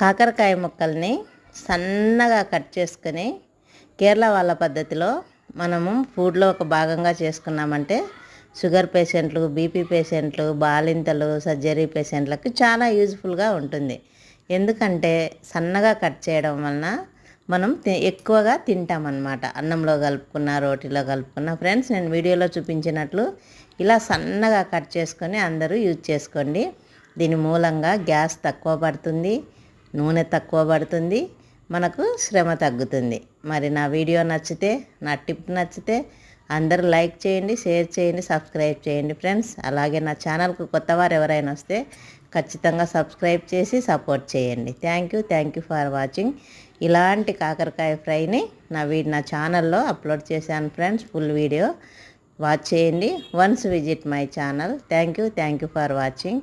కాకరకాయ ముక్కల్ని సన్నగా కట్ చేసుకొని కేరళ వాళ్ళ పద్ధతిలో మనము ఫుడ్లో ఒక భాగంగా చేసుకున్నామంటే షుగర్ పేషెంట్లు బీపీ పేషెంట్లు బాలింతలు సర్జరీ పేషెంట్లకు చాలా యూజ్ఫుల్గా ఉంటుంది. ఎందుకంటే సన్నగా కట్ చేయడం వలన మనం ఎక్కువగా తింటామన్నమాట. అన్నంలో కలుపుకున్న రోటీలో కలుపుకున్న. ఫ్రెండ్స్ నేను వీడియోలో చూపించినట్లు ఇలా సన్నగా కట్ చేసుకొని అందరూ యూజ్ చేసుకోండి. దీని మూలంగా గ్యాస్ తక్కువ పడుతుంది. నూనె తక్కువ పడుతుంది మనకు శ్రమ తగ్గుతుంది. మరి నా వీడియో నచ్చితే నా టిప్ నచ్చితే అందరూ లైక్ చేయండి షేర్ చేయండి సబ్స్క్రైబ్ చేయండి ఫ్రెండ్స్. అలాగే నా ఛానల్కు కొత్త వారు ఎవరైనా వస్తే ఖచ్చితంగా సబ్స్క్రైబ్ చేసి సపోర్ట్ చేయండి. Thank you thank you for watching. ఇలాంటి కాకరకాయ ఫ్రైని నా వీ నా ఛానల్లో అప్లోడ్ చేశాను ఫ్రెండ్స్ ఫుల్ వీడియో. వాచ్ చేయండి. Once visit my channel. Thank you thank you for watching.